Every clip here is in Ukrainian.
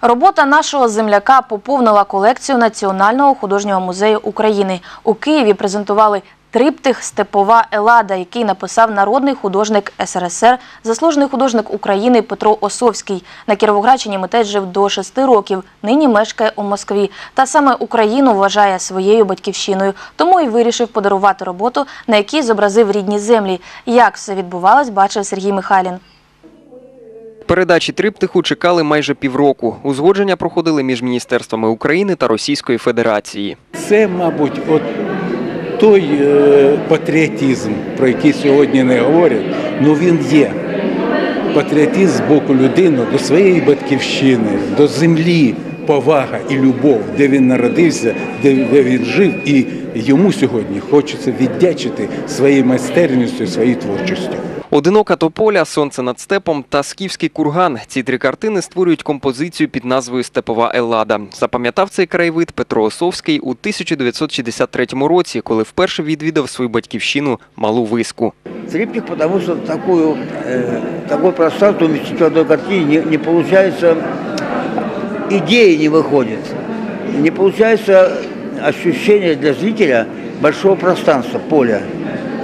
Робота нашого земляка поповнила колекцію Національного художнього музею України. У Києві презентували триптих Степова Елада, який написав народний художник СРСР, заслужений художник України Петро Осовський. На Кіровоградщині митець жив до шести років. Нині мешкає у Москві. Та саме Україну вважає своєю батьківщиною. Тому і вирішив подарувати роботу, на якій зобразив рідні землі. Як все відбувалось, бачив Сергій Михайлін. Передачі триптиху чекали майже півроку. Узгодження проходили між міністерствами України та Російської Федерації. Це, мабуть, от той е, патріотизм, про який сьогодні не говорять, ну він є. Патріотизм з боку людини до своєї батьківщини, до землі, повага і любов, де він народився, де, він жив, і йому сьогодні хочеться віддячити своєю майстерністю, своєю творчістю. Одинока тополя, сонце над степом та скіфський курган. Ці три картини створюють композицію під назвою Степова Еллада. Запам'ятав цей краєвид Петро Осовський у 1963 році, коли вперше відвідав свою батьківщину Малу Виску. Триптих, потому что такую, э, пространство уместить в одной картине не, не получается, идеи не выходит, не получается ощущение для зрителя большого пространства, поля,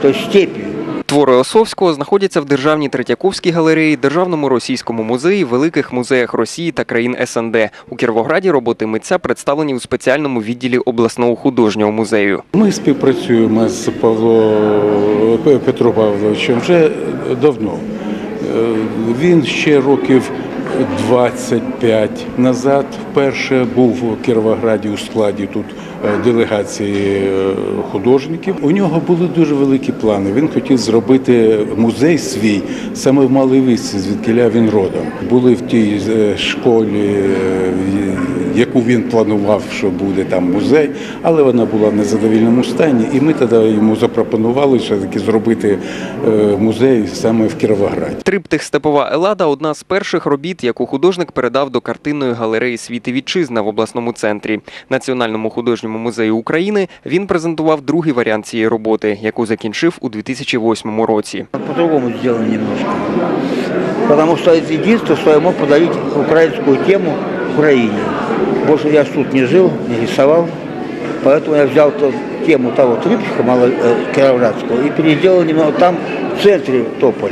то есть степи. Твори Осовського знаходяться в Державній Третьяковській галереї, Державному російському музеї, великих музеях Росії та країн СНД. У Кіровограді роботи митця представлені у спеціальному відділі обласного художнього музею. Ми співпрацюємо з Павло Петром Павловичем вже давно. Е, Він ще років 25 назад вперше був у Кіровограді у складі тут е, делегації е, художників. У нього були дуже великі плани. Він хотів зробити музей свій саме в Малій Висці, звідкиля він родом. Були в тій е, школі, е, яку він планував, що буде там музей, але вона була в незадовільному стані. І ми тоді йому запропонували все-таки зробити е, музей саме в Кіровограді. Триптих Степова Елада одна з перших робіт, яку художник передав до картинної галереї Світи Вітчизна в обласному центрі. Національному художньому музею України він презентував другий варіант цієї роботи, яку закінчив у 2008 році. По-другому сделано немножко. Потому что это единственное, что я мог подарить украинскую тему Украине. Больше я ж тут не жил, не рисовал. Поэтому я взял ту тему того триптиха мало, э, кировоградского и переделал немного там, в центре тополь,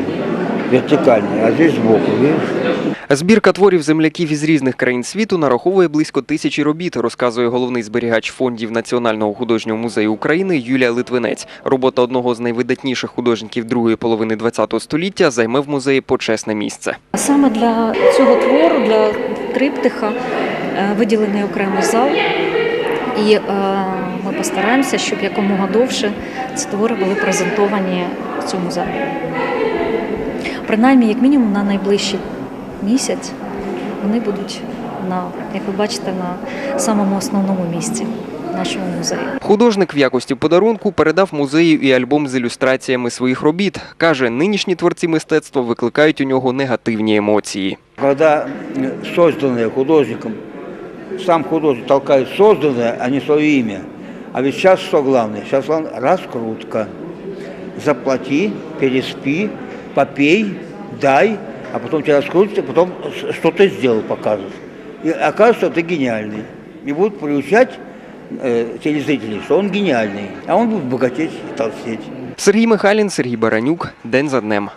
вертикальный, а здесь видишь? Збірка творів земляків із різних країн світу нараховує близько тисячі робіт, розказує головний зберігач фондів Національного художнього музею України Юлія Литвинець. Робота одного з найвидатніших художників другої половини ХХ століття займе в музеї почесне місце. Саме для цього твору, для триптиха, е, виділений окремий зал. І е, ми постараємося, щоб якомога довше ці твори були презентовані в цьому залі. Принаймні, як мінімум, на найближчий місяць вони будуть на, як ви бачите, на самому основному місці нашого музею. Художник в якості подарунку передав музею і альбом з ілюстраціями своїх робіт. Каже, нинішні творці мистецтва викликають у нього негативні емоції. Когда э, художником, сам художник толкает созданное, а не свое имя. А ведь сейчас что главное? Сейчас главное раскрутка. Заплати, переспи, попей, дай, а потом тебя раскрутят, и потом с- что ты сделал, покажешь. И окажется, что ты гениальный. И будут приучать э, телезрителей, что он гениальный, а он будет богатеть и толстеть. Сергій Михайлін, Сергій Баранюк. День за днем.